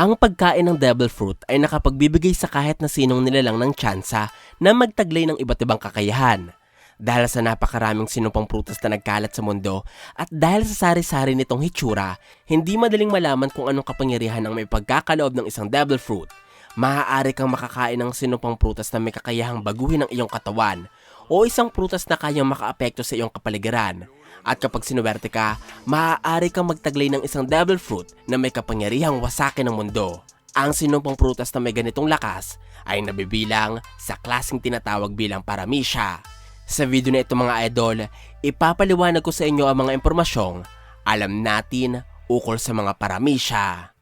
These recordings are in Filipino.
Ang pagkain ng devil fruit ay nakapagbibigay sa kahit na sinong nilalang ng tsansa na magtaglay ng iba't ibang kakayahan. Dahil sa napakaraming sinumpang prutas na nagkalat sa mundo at dahil sa sari-sari nitong hitsura, hindi madaling malaman kung anong kapangyarihan ang may pagkakaloob ng isang devil fruit. Maaari kang makakain ng sinumpang prutas na may kakayahang baguhin ang iyong katawan o isang prutas na kayang makaapekto sa iyong kapaligiran. At kapag sinuwerte ka, maaari kang magtaglay ng isang devil fruit na may kapangyarihang wasakin ng mundo. Ang sinumpang prutas na may ganitong lakas ay nabibilang sa klaseng tinatawag bilang paramisya. Sa video na ito mga idol, ipapaliwanag ko sa inyo ang mga impormasyong alam natin ukol sa mga paramisya.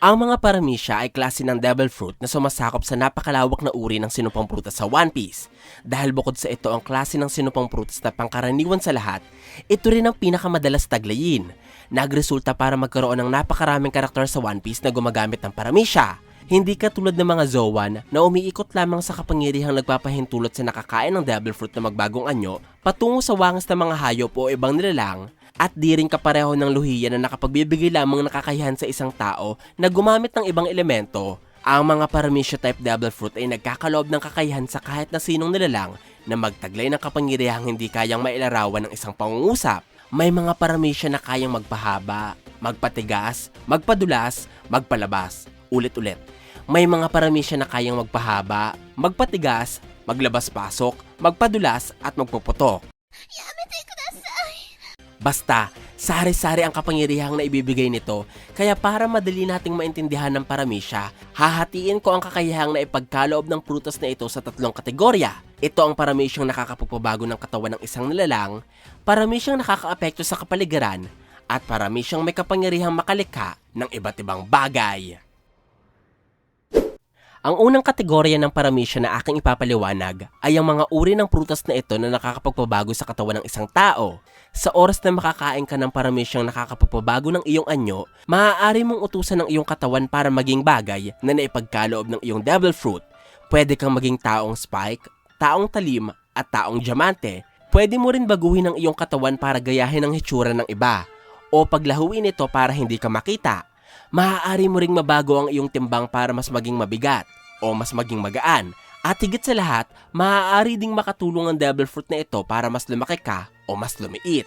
Ang mga paramisya ay klase ng devil fruit na sumasakop sa napakalawak na uri ng sinupang prutas sa One Piece. Dahil bukod sa ito ang klase ng sinupang prutas na pangkaraniwan sa lahat, ito rin ang pinakamadalas taglayin. Nagresulta para magkaroon ng napakaraming karakter sa One Piece na gumagamit ng paramisya. Hindi katulad ng mga Zoan na umiikot lamang sa kapangyarihang nagpapahintulot sa nakakain ng devil fruit na magbagong anyo patungo sa wangas ng mga hayop o ibang nilalang at di rin kapareho ng luhiya na nakapagbibigay lamang ng kakayahan sa isang tao na gumamit ng ibang elemento. Ang mga paramisya type devil fruit ay nagkakaloob ng kakayahan sa kahit na sinong nilalang na magtaglay ng kapangyarihang hindi kayang mailarawan ng isang pangungusap. May mga paramisya na kayang magpahaba, magpatigas, magpadulas, magpalabas, ulit-ulit. May mga paramisya na kayang magpahaba, magpatigas, maglabas-pasok, magpadulas at magpuputok. Basta, sari-sari ang kapangyarihang na ibibigay nito, kaya para madali nating maintindihan ng paramisya, hahatiin ko ang kakayahang na ipagkaloob ng prutas na ito sa tatlong kategorya. Ito ang paramisyang nakakapagpabago ng katawan ng isang nilalang, paramisyang nakakaapekto sa kapaligiran, at paramisyang may kapangyarihang makalikha ng iba't ibang bagay. Ang unang kategorya ng paramisya na aking ipapaliwanag ay ang mga uri ng prutas na ito na nakakapagpabago sa katawan ng isang tao. Sa oras na makakain ka ng paramisyang nakakapagpabago ng iyong anyo, maaari mong utusan ng iyong katawan para maging bagay na naipagkaloob ng iyong devil fruit. Pwede kang maging taong spike, taong talim, at taong diamante. Pwede mo rin baguhin ang iyong katawan para gayahin ang hitsura ng iba o paglahuin ito para hindi ka makita maaari mo ring mabago ang iyong timbang para mas maging mabigat o mas maging magaan. At higit sa lahat, maaari ding makatulong ang devil fruit na ito para mas lumaki ka o mas lumiit.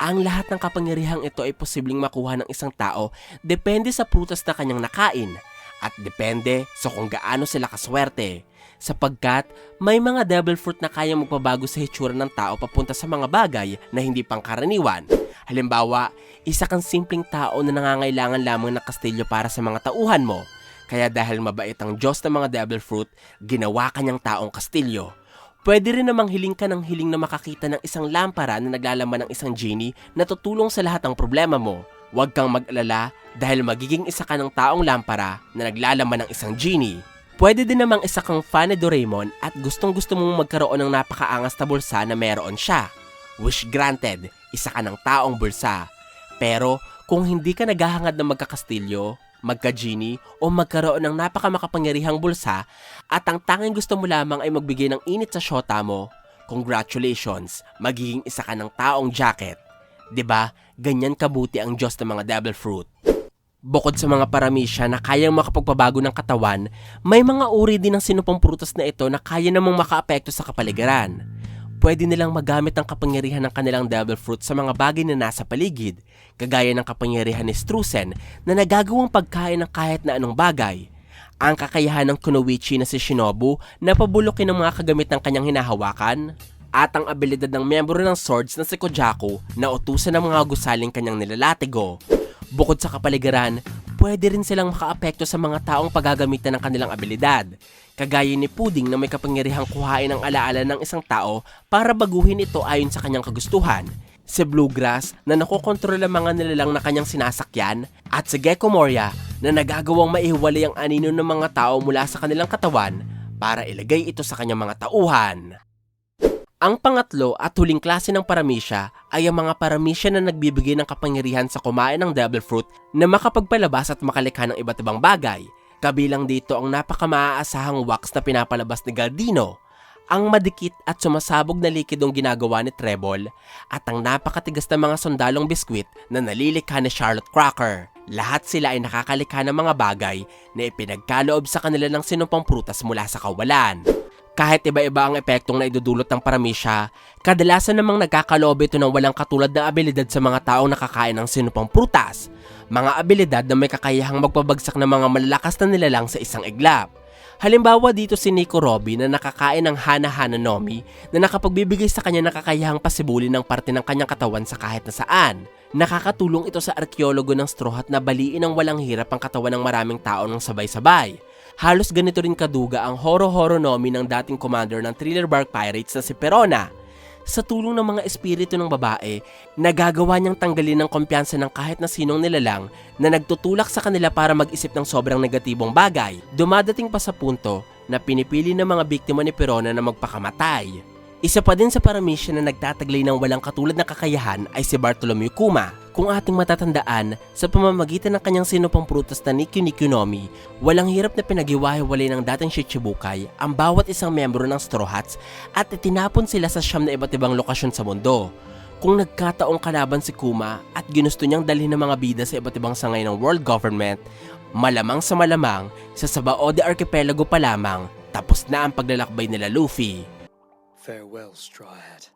Ang lahat ng kapangyarihang ito ay posibleng makuha ng isang tao depende sa prutas na kanyang nakain at depende sa kung gaano sila kaswerte. Sapagkat may mga devil fruit na kayang magpabago sa hitsura ng tao papunta sa mga bagay na hindi pangkaraniwan. Halimbawa, isa kang simpleng tao na nangangailangan lamang ng kastilyo para sa mga tauhan mo. Kaya dahil mabait ang Diyos ng mga devil fruit, ginawa kanyang taong kastilyo. Pwede rin namang hiling ka ng hiling na makakita ng isang lampara na naglalaman ng isang genie na tutulong sa lahat ng problema mo. Huwag kang mag-alala dahil magiging isa ka ng taong lampara na naglalaman ng isang genie. Pwede din namang isa kang fan ni Doraemon at gustong gusto mong magkaroon ng napakaangas na bulsa na meron siya. Wish granted, isa ka ng taong bulsa. Pero kung hindi ka naghahangad ng magkakastilyo, magka-genie o magkaroon ng napakamakapangyarihang bulsa at ang tanging gusto mo lamang ay magbigay ng init sa syota mo, congratulations, magiging isa ka ng taong jacket. ba? Ganyan kabuti ang Diyos ng mga devil fruit. Bukod sa mga paramisya na kayang makapagpabago ng katawan, may mga uri din ng sinupang prutas na ito na kaya namang makaapekto sa kapaligiran. Pwede nilang magamit ang kapangyarihan ng kanilang devil fruit sa mga bagay na nasa paligid, kagaya ng kapangyarihan ni Strusen na nagagawang pagkain ng kahit na anong bagay. Ang kakayahan ng Kunoichi na si Shinobu na pabulukin ng mga kagamit ng kanyang hinahawakan, at ang abilidad ng miyembro ng swords na si Kojaku na utusan ng mga gusaling kanyang nilalatigo. Bukod sa kapaligiran, pwede rin silang makaapekto sa mga taong paggagamitan ng kanilang abilidad. Kagaya ni Pudding na may kapangyarihang kuhain ang alaala ng isang tao para baguhin ito ayon sa kanyang kagustuhan. Si Bluegrass na nakokontrol ang mga nilalang na kanyang sinasakyan at si Gecko Moria na nagagawang maihiwalay ang anino ng mga tao mula sa kanilang katawan para ilagay ito sa kanyang mga tauhan. Ang pangatlo at huling klase ng paramisya ay ang mga paramisya na nagbibigay ng kapangyarihan sa kumain ng devil fruit na makapagpalabas at makalikha ng iba't ibang bagay. Kabilang dito ang napakamaasahang wax na pinapalabas ni Galdino, ang madikit at sumasabog na likidong ginagawa ni Treble, at ang napakatigas na mga sundalong biskwit na nalilikha ni Charlotte Cracker. Lahat sila ay nakakalikha ng mga bagay na ipinagkaloob sa kanila ng sinumpang prutas mula sa kawalan. Kahit iba-iba ang epektong na idudulot ng paramisya, kadalasan namang nagkakaloob ito ng walang katulad na abilidad sa mga taong nakakain ng sinupang prutas. Mga abilidad na may kakayahang magpabagsak ng mga malalakas na nilalang sa isang iglap. Halimbawa dito si Nico Robby na nakakain ng Hana-Hana Nomi na nakapagbibigay sa kanya ng kakayahang pasibulin ng parte ng kanyang katawan sa kahit na saan. Nakakatulong ito sa arkeologo ng straw hat na baliin ng walang hirap ang katawan ng maraming tao ng sabay-sabay. Halos ganito rin kaduga ang Horo-Horo Nomi ng dating commander ng Thriller Bark Pirates na si Perona. Sa tulong ng mga espiritu ng babae, nagagawa niyang tanggalin ng kumpiyansa ng kahit na sinong nilalang na nagtutulak sa kanila para mag-isip ng sobrang negatibong bagay. Dumadating pa sa punto na pinipili ng mga biktima ni Perona na magpakamatay. Isa pa din sa paramisya na nagtataglay ng walang katulad na kakayahan ay si Bartolomeo Kuma. Kung ating matatandaan, sa pamamagitan ng kanyang sinupang prutas na Nikyu Nikyu Nomi, walang hirap na pinaghiwa-hiwalay ng dating Shichibukay ang bawat isang membro ng Straw Hats at itinapon sila sa siyam na iba't ibang lokasyon sa mundo. Kung nagkataong kalaban si Kuma at ginusto niyang dalhin ng mga bida sa iba't ibang sangay ng world government, malamang sa malamang, sa Sabao de Archipelago pa lamang, tapos na ang paglalakbay nila Luffy. Farewell, Straw Hat.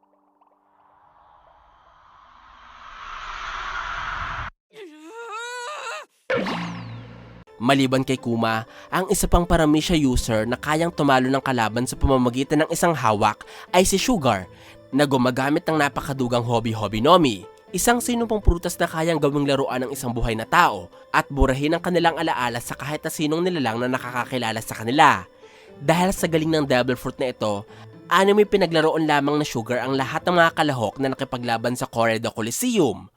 Maliban kay Kuma, ang isa pang paramisya user na kayang tumalo ng kalaban sa pamamagitan ng isang hawak ay si Sugar, na gumagamit ng napakadugang hobby-hobby nomi. Isang sinumpang prutas na kayang gawing laruan ng isang buhay na tao at burahin ang kanilang alaala sa kahit na sinong nilalang na nakakakilala sa kanila. Dahil sa galing ng devil fruit na ito, anime pinaglaroon lamang na Sugar ang lahat ng mga kalahok na nakipaglaban sa Corridor Coliseum.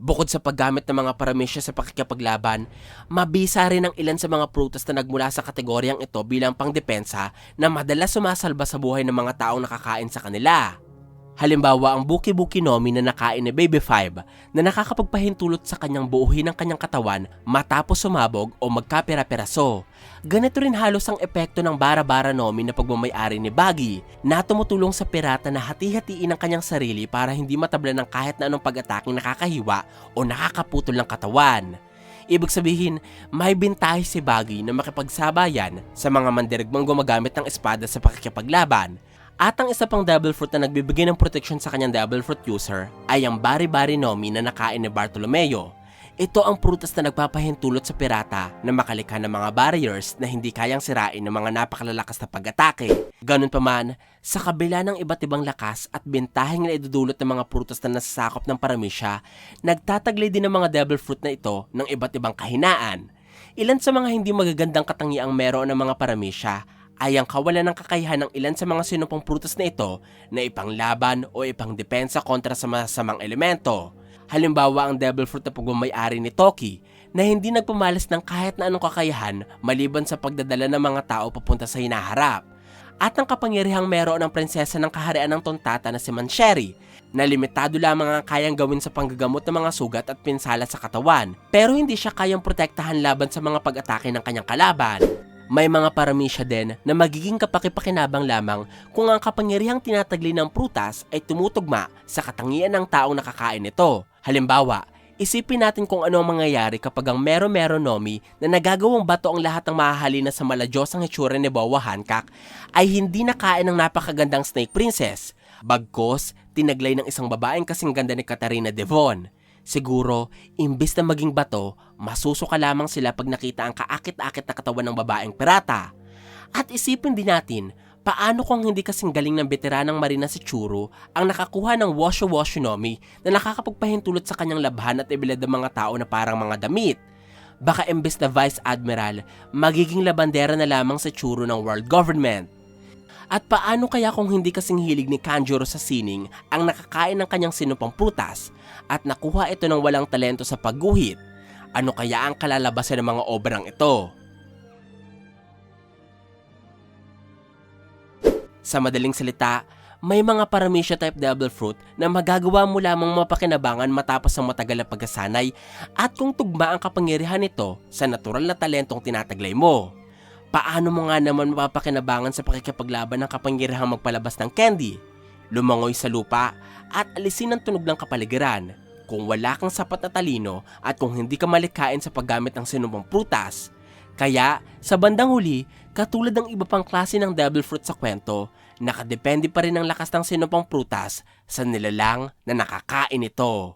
Bukod sa paggamit ng mga paramisya sa pakikipaglaban, mabisa rin ang ilan sa mga prutas na nagmula sa kategoryang ito bilang pangdepensa na madalas sumasalba sa buhay ng mga taong nakakain sa kanila. Halimbawa ang Buki Buki Nomi na nakain ni Baby Five na nakakapagpahintulot sa kanyang buuhin ng kanyang katawan matapos sumabog o magkapera-peraso. Ganito rin halos ang epekto ng Bara-Bara Nomi na pagmamayari ni Baggy na tumutulong sa pirata na hati-hatiin ang kanyang sarili para hindi matabla ng kahit na anong pag-ataking nakakahiwa o nakakaputol ng katawan. Ibig sabihin, may bintahe si Baggy na makipagsabayan sa mga mandirigmang gumagamit ng espada sa pakikipaglaban. At ang isa pang Devil Fruit na nagbibigay ng proteksyon sa kanyang Devil Fruit user ay ang Bari Bari Nomi na nakain ni Bartolomeo. Ito ang prutas na nagpapahintulot sa pirata na makalikha ng mga barriers na hindi kayang sirain ng mga napakalalakas na pag-atake. Ganun pa man, sa kabila ng iba't ibang lakas at bintaheng na idudulot ng mga prutas na nasasakop ng paramisya, nagtataglay din ng mga devil fruit na ito ng iba't ibang kahinaan. Ilan sa mga hindi magagandang katangiang meron ng mga paramisya ay ang kawalan ng kakayahan ng ilan sa mga sinupang prutas na ito na ipanglaban o ipangdepensa kontra sa masamang elemento. Halimbawa ang devil fruit na pagmamayari ni Toki na hindi nagpamalas ng kahit na anong kakayahan maliban sa pagdadala ng mga tao papunta sa hinaharap. At ang kapangyarihang meron ng prinsesa ng kaharian ng tontata na si Mancheri na limitado lamang ang kayang gawin sa panggagamot ng mga sugat at pinsala sa katawan pero hindi siya kayang protektahan laban sa mga pag-atake ng kanyang kalaban. May mga paramisya din na magiging kapakipakinabang lamang kung ang kapangyarihang tinatagli ng prutas ay tumutugma sa katangian ng taong nakakain nito. Halimbawa, isipin natin kung ano ang mangyayari kapag ang Mero-Mero Nomi na nagagawang bato ang lahat ng mahahalina sa maladyosang hitsura ni Bowa Hancock ay hindi nakain ng napakagandang Snake Princess. Bagkos, tinaglay ng isang babaeng kasing ganda ni Katarina Devon. Siguro, imbis na maging bato, masusuka lamang sila pag nakita ang kaakit-akit na katawan ng babaeng pirata. At isipin din natin, paano kung hindi kasing galing ng veteranang marina si Churo ang nakakuha ng Washo Washo Nomi na nakakapagpahintulot sa kanyang labhan at ibilad ng mga tao na parang mga damit. Baka imbes na Vice Admiral, magiging labandera na lamang sa Churo ng world government. At paano kaya kung hindi kasing hilig ni Kanjuro sa sining ang nakakain ng kanyang sinupang prutas at nakuha ito ng walang talento sa pagguhit? Ano kaya ang kalalabasan ng mga obrang ito? Sa madaling salita, may mga paramisya type devil fruit na magagawa mo lamang mapakinabangan matapos ang matagal na pagkasanay at kung tugma ang kapangyarihan nito sa natural na talentong tinataglay mo. Paano mo nga naman mapapakinabangan sa pakikipaglaban ng kapangyarihang magpalabas ng candy? lumangoy sa lupa, at alisin ang tunog ng kapaligiran. Kung wala kang sapat na talino at kung hindi ka malikain sa paggamit ng sinumang prutas. Kaya, sa bandang huli, katulad ng iba pang klase ng devil fruit sa kwento, nakadepende pa rin ang lakas ng sinupang prutas sa nilalang na nakakain ito.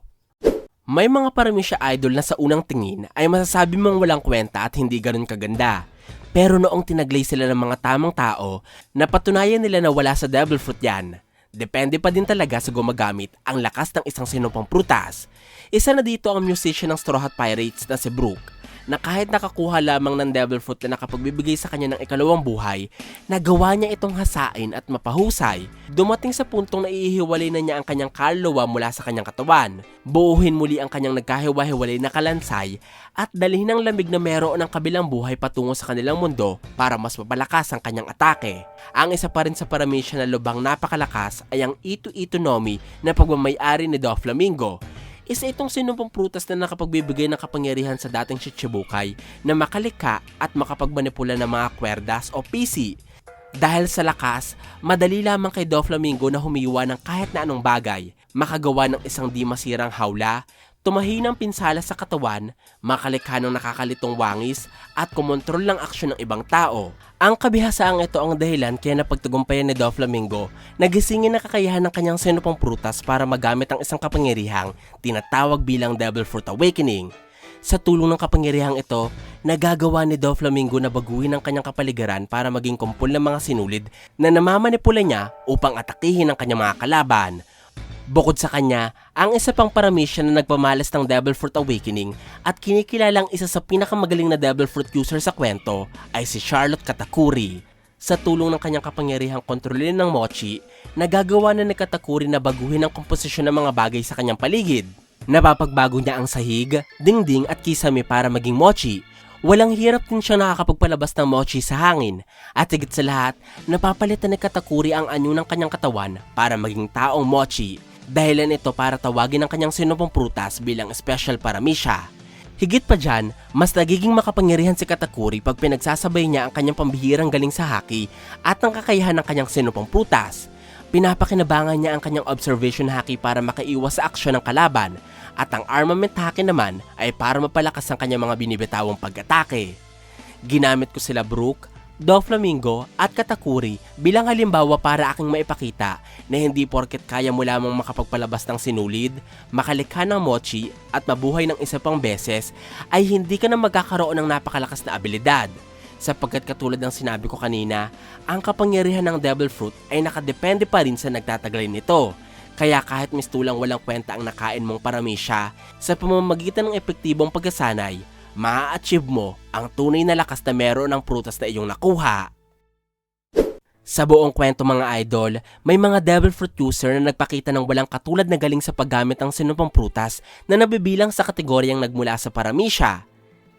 May mga paramisya idol na sa unang tingin ay masasabi mong walang kwenta at hindi ganun kaganda. Pero noong tinaglay sila ng mga tamang tao, napatunayan nila na wala sa devil fruit yan. Depende pa din talaga sa gumagamit ang lakas ng isang sinupang prutas. Isa na dito ang musician ng Straw Hat Pirates na si Brooke na kahit nakakuha lamang ng devil fruit na nakapagbibigay sa kanya ng ikalawang buhay, nagawa niya itong hasain at mapahusay. Dumating sa puntong naihiwalay na niya ang kanyang kaluluwa mula sa kanyang katawan. Buuhin muli ang kanyang nagkahiwa-hiwalay na kalansay at dalhin ng lamig na meron ng kabilang buhay patungo sa kanilang mundo para mas mapalakas ang kanyang atake. Ang isa pa rin sa paramisya na lubang napakalakas ay ang Itu Itu Nomi na pagmamayari ni Doflamingo isa itong sinumpong prutas na nakapagbibigay ng kapangyarihan sa dating Chichibukay na makalika at makapagmanipula ng mga kwerdas o PC. Dahil sa lakas, madali lamang kay Doflamingo na humiwa ng kahit na anong bagay, makagawa ng isang di masirang hawla, tumahi ng pinsala sa katawan, makalikha ng nakakalitong wangis, at kumontrol ng aksyon ng ibang tao. Ang kabihasaang ito ang dahilan kaya napagtagumpayan ni Doflamingo na gisingin na kakayahan ng kanyang sinupang prutas para magamit ang isang kapangyarihang tinatawag bilang Devil Fruit Awakening. Sa tulong ng kapangyarihang ito, nagagawa ni Doflamingo na baguhin ang kanyang kapaligiran para maging kumpul ng mga sinulid na namamanipula niya upang atakihin ang kanyang mga kalaban. Bukod sa kanya, ang isa pang paramisya na nagpamalas ng Devil Fruit Awakening at kinikilalang isa sa pinakamagaling na Devil Fruit user sa kwento ay si Charlotte Katakuri. Sa tulong ng kanyang kapangyarihang kontrolin ng Mochi, nagagawa na ni Katakuri na baguhin ang komposisyon ng mga bagay sa kanyang paligid. Napapagbago niya ang sahig, dingding at kisame para maging Mochi. Walang hirap din siya nakakapagpalabas ng mochi sa hangin at higit sa lahat, napapalitan ni Katakuri ang anyo ng kanyang katawan para maging taong mochi. Dahilan ito para tawagin ang kanyang sinupong prutas bilang special paramisya. Higit pa dyan, mas nagiging makapangyarihan si Katakuri pag pinagsasabay niya ang kanyang pambihirang galing sa haki at ang kakayahan ng kanyang sinupong prutas. Pinapakinabangan niya ang kanyang observation haki para makaiwas sa aksyon ng kalaban at ang armament haki naman ay para mapalakas ang kanyang mga binibitawang pag-atake. Ginamit ko sila Brook, Doflamingo at Katakuri bilang halimbawa para aking maipakita na hindi porket kaya mo lamang makapagpalabas ng sinulid, makalikha ng mochi at mabuhay ng isa pang beses ay hindi ka na magkakaroon ng napakalakas na abilidad. Sapagkat katulad ng sinabi ko kanina, ang kapangyarihan ng Devil Fruit ay nakadepende pa rin sa nagtataglay nito. Kaya kahit mistulang walang kwenta ang nakain mong paramisya, sa pamamagitan ng epektibong pagkasanay, maa-achieve mo ang tunay na lakas na meron ng prutas na iyong nakuha. Sa buong kwento mga idol, may mga devil fruit user na nagpakita ng walang katulad na galing sa paggamit ng sinupang prutas na nabibilang sa kategoryang nagmula sa paramisya.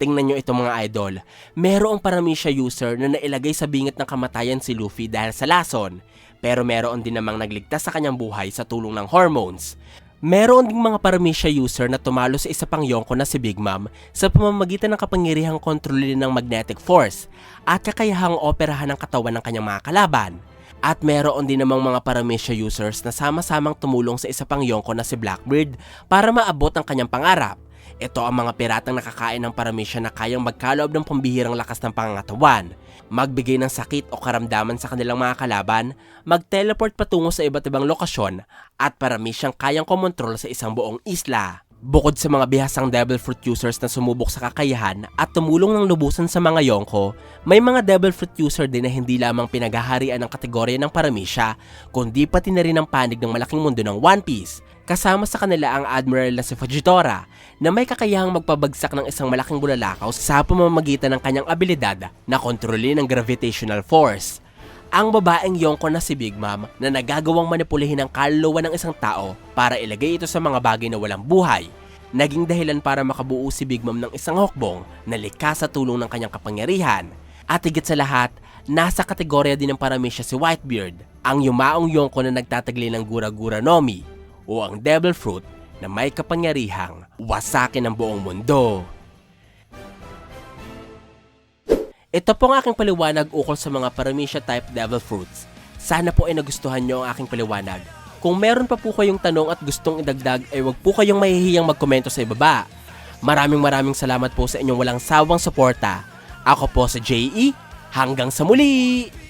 Tingnan nyo ito mga idol, merong paramisya user na nailagay sa bingit ng kamatayan si Luffy dahil sa lason, pero meron din namang nagligtas sa kanyang buhay sa tulong ng hormones. Meron ding mga paramisya user na tumalo sa isa pang yonko na si Big Mom sa pamamagitan ng kapangyarihang kontrolin ng magnetic force at kakayahang operahan ng katawan ng kanyang mga kalaban. At meron din namang mga paramisya users na sama-samang tumulong sa isa pang yonko na si Blackbeard para maabot ang kanyang pangarap. Ito ang mga piratang nakakain ng paramisya na kayang magkaloob ng pambihirang lakas ng pangangatawan, magbigay ng sakit o karamdaman sa kanilang mga kalaban, mag-teleport patungo sa iba't ibang lokasyon, at paramisyang kayang kumontrol sa isang buong isla. Bukod sa mga bihasang devil fruit users na sumubok sa kakayahan at tumulong ng lubusan sa mga yonko, may mga devil fruit user din na hindi lamang pinaghaharian ng kategorya ng paramisya, kundi pati na rin ang panig ng malaking mundo ng One Piece. Kasama sa kanila ang Admiral na si Fujitora na may kakayahang magpabagsak ng isang malaking bulalakaw sa pamamagitan ng kanyang abilidad na kontrolin ang gravitational force. Ang babaeng Yonko na si Big Mom na nagagawang manipulihin ang kaluluwa ng isang tao para ilagay ito sa mga bagay na walang buhay. Naging dahilan para makabuo si Big Mom ng isang hukbong na likas sa tulong ng kanyang kapangyarihan. At higit sa lahat, nasa kategorya din ng paramisya si Whitebeard, ang yumaong Yonko na nagtataglay ng Gura-Gura Nomi o ang Devil Fruit na may kapangyarihang wasakin ang buong mundo. Ito po ang aking paliwanag ukol sa mga Paramisha type devil fruits. Sana po ay nagustuhan nyo ang aking paliwanag. Kung meron pa po kayong tanong at gustong idagdag ay wag po kayong mahihiyang magkomento sa ibaba. Maraming maraming salamat po sa inyong walang sawang suporta. Ako po sa JE. Hanggang sa muli!